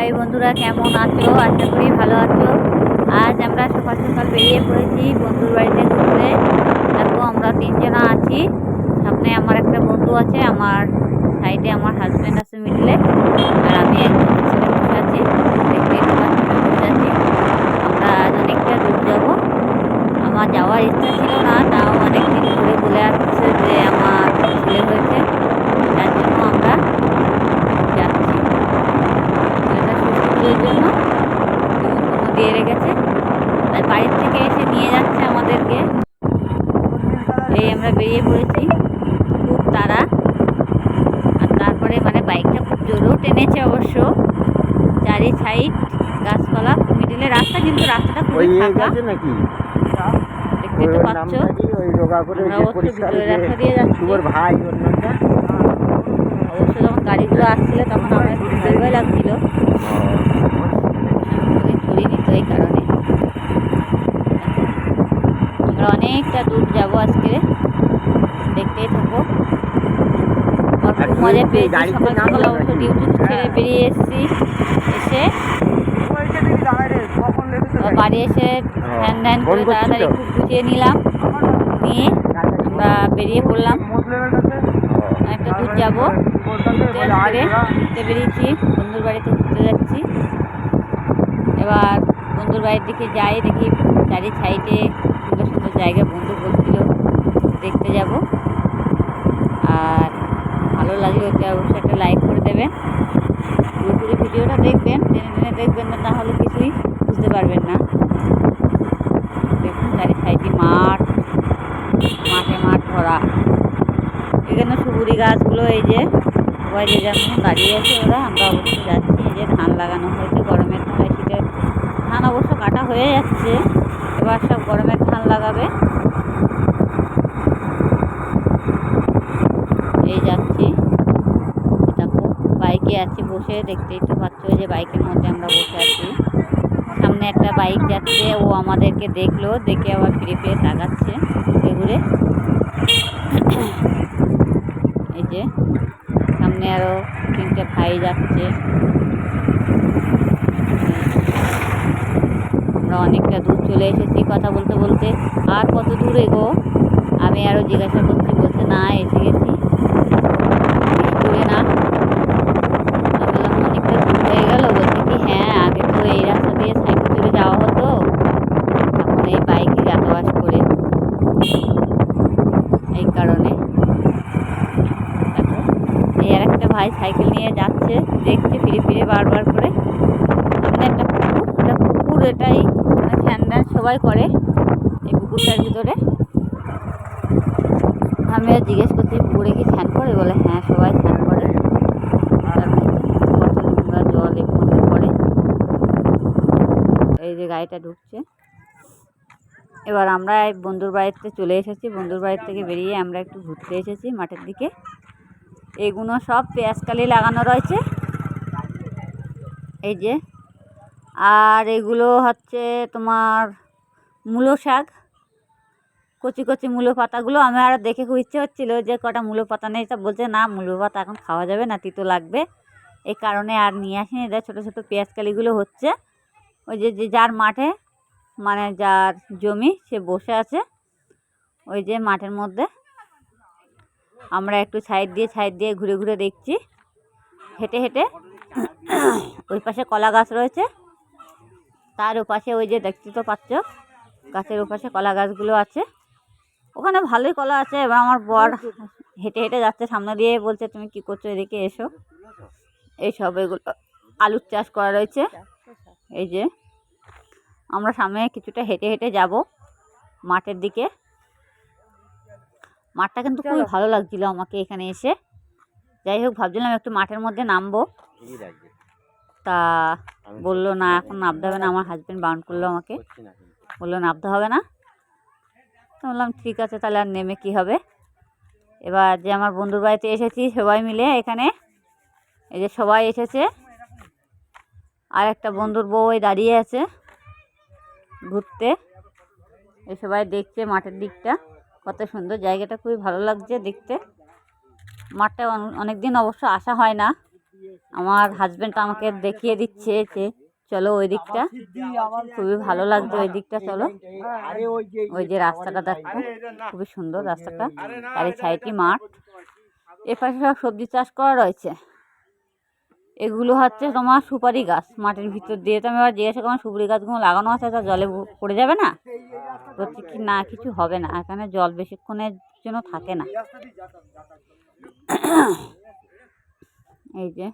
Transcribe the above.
High বন্ধুরা কেমন আছো? আশা করি ভালো আছো। আজ আমরা সকাল সকাল বেরিয়ে পড়েছি বন্ধুর বাড়িতে ঘুরতে। দেখো, আমরা তিনজনা আছি। সামনে আমার একটা বন্ধু আছে, আমার সাইডে আমার হাজব্যান্ড আছে মিডলে। আর আমি একজন বসে আছি। আছি। আমরা আজ অনেকটা দূর যাব। আমার যাওয়ার ইচ্ছা ছিল না, তাও অনেকদিন ধরে বলে আসছে যে আমার ছেলে হয়েছে তার জন্য আমরা যাচ্ছি ছেলেটা সুস্থ পুজোর জন্য। দিয়ে রেখেছে। তাই বাড়ির থেকে এসে নিয়ে যাচ্ছে আমাদেরকে। এই আমরা বেরিয়ে পড়েছি। খুব তাড়া। আর তারপরে মানে বাইকটা খুব জোরেও টেনেছে অবশ্য। চারি সাইড গাছপালা মিডিলে রাস্তা কিন্তু রাস্তাটা খুবই ফাঁকা। নাকি? দেখতে তো পাচ্ছ। আমরা অবশ্য ভিতরে রাস্তা দিয়ে যাচ্ছি। ভাই অবশ্য যখন গাড়িগুলো আসছিল তখন আমার একটু ভয় ভয় লাগছিল ছড়িয়ে তো এই কারণে। আমরা অনেকটা দূর যাব আজকে। দেখতেই থাকব মজা পেয়েছি। সকাল সকাল অবশ্য? ডিউটি ছেড়ে বেরিয়ে এসেছি। এসে বাড়ি এসে ধ্যান ধ্যান করে তাড়াতাড়ি খুব গুছিয়ে নিলাম। নিয়ে আমরা বেরিয়ে পড়লাম। একটা দূর যাব। আজকে ঘুরতে বেরিয়েছি বন্ধুর বাড়িতে ঘুরতে যাচ্ছি। এবার বন্ধুর বাড়ির দিকে যাই দেখি চারি সাইডে সুন্দর সুন্দর জায়গা বন্ধু বলছিল দেখতে যাব। আর ভালো লাগলে ওতে অবশ্যই একটা লাইক করে দেবেন। পুরোপুরি ভিডিওটা দেখবেন টেনে টেনে দেখবেন না তাহলে কিছুই বুঝতে পারবেন না। দেখুন চারি সাইডে মাঠ মাঠে মাঠ ভরা। এখানে সুপুরি গাছগুলো এই যে সবাই যে যেমন দাঁড়িয়ে আছে ওরা, আমরা অবশ্য যাচ্ছি যে ধান লাগানো হয়েছে, গরমের ধান শীতের ধান অবশ্য কাটা হয়ে যাচ্ছে, এবার সব গরমের ধান লাগাবে। এই যাচ্ছি। দেখো বাইকে আছি বসে, দেখতেই তো পাচ্ছ যে বাইকের মধ্যে আমরা বসে আছি। সামনে একটা বাইক যাচ্ছে, ও আমাদেরকে দেখল, দেখে আবার ফিরে ফিরে তাকাচ্ছে ঘুরে ঘুরে। এই যে সামনে আরও তিনটে ভাই যাচ্ছে। আমরা অনেকটা দূর চলে এসেছি কথা বলতে বলতে। আর কত দূর এগো আমি আরও জিজ্ঞাসা করছি, বলছে, না, এসে গেছি বেশি দূরে না আমি বললাম অনেকটা দূর হয়ে গেল বলছে কি হ্যাঁ আগে তো এই রাস্তা দিয়ে সাইকেল চলে যাওয়া হতো এখন এই বাইকে যাতায়াত করে এই কারণে দেখো এই আর একটা ভাই সাইকেল নিয়ে যাচ্ছে, দেখছে ফিরে ফিরে বারবার করে। সামনে একটা পুকুর এটা পুকুর এটাই মানে ফ্যান ড্যান সবাই করে এই পুকুরটার ভিতরে। আমি আর জিজ্ঞেস করছি, পুকুরে কি ধ্যান করে? বলে হ্যাঁ সবাই ধ্যান করে। জল এর পড়ে। এই যে গাড়িটা ঢুকছে। এবার আমরা বন্ধুর বাড়িতে চলে এসেছি। বন্ধুর বাড়ির থেকে বেরিয়ে আমরা একটু ঘুরতে এসেছি মাঠের দিকে। এগুলো সব পেঁয়াজকালি লাগানো রয়েছে। এই যে। আর এগুলো হচ্ছে তোমার মূলো শাক। কচি কচি মূলো পাতাগুলো আমার আর দেখে খুব ইচ্ছে হচ্ছিল যে কটা মূলো পাতা নেই, তা বলছে, না, মূলো পাতা এখন খাওয়া যাবে না, তিতো লাগবে। এই কারণে আর নিয়ে আসিনি এটা ছোটো ছোটো পেঁয়াজকালিগুলো হচ্ছে। ওই যে যে যার মাঠে মানে যার জমি, সে বসে আছে। ওই যে মাঠের মধ্যে। আমরা একটু সাইড দিয়ে সাইড দিয়ে ঘুরে ঘুরে দেখছি। হেঁটে হেঁটে ওই পাশে কলা গাছ রয়েছে। তার ওপাশে ওই যে দেখতে তো পাচ্ছ, গাছের ওপাশে কলা গাছগুলো আছে। ওখানে ভালোই কলা আছে, এবার আমার বর হেঁটে হেঁটে যাচ্ছে সামনে দিয়ে, বলছে, তুমি কি করছ এদিকে এসো। এই সব এগুলো, আলুর চাষ করা রয়েছে। এই যে আমরা সামনে কিছুটা হেঁটে হেঁটে যাব মাঠের দিকে। মাঠটা কিন্তু খুবই ভালো লাগছিল আমাকে এখানে এসে। যাই হোক ভাবছিলাম একটু মাঠের মধ্যে নামবো। তা বলল না এখন নামতে হবে না আমার হাজব্যান্ড বাউন্ড করল আমাকে। বলল নামতে হবে না। তো বললাম ঠিক আছে তাহলে আর নেমে কী হবে? এবার যে আমার বন্ধুর বাড়িতে এসেছি সবাই মিলে এখানে। এই যে সবাই এসেছে। আর একটা বন্ধুর বউ ওই দাঁড়িয়ে আছে ঘুরতে। এ সবাই দেখছে মাঠের দিকটা। কত সুন্দর জায়গাটা, খুবই ভালো লাগছে দেখতে। মাঠটা অনেক দিন অবশ্য আসা হয় না। আমার হাজব্যান্ড আমাকে দেখিয়ে দিচ্ছে যে, চলো ওই দিকটা। খুবই ভালো লাগছে ওই দিকটা, চলো। ওই যে রাস্তাটা দেখো, খুবই সুন্দর রাস্তাটা। আর এই সাইডটি মাঠ। এ পাশে সব সবজি চাষ করা রয়েছে। এগুলো হচ্ছে তোমার সুপারি গাছ। মাটির ভিতর দিয়ে তো আমি আবার জিজ্ঞাসা করলাম, সুপারি গাছগুলো লাগানো আছে, তা জলে পড়ে যাবে না? বলছে কি না কিছু হবে না। এখানে জল বেশিক্ষণের জন্য থাকে না। এই যে।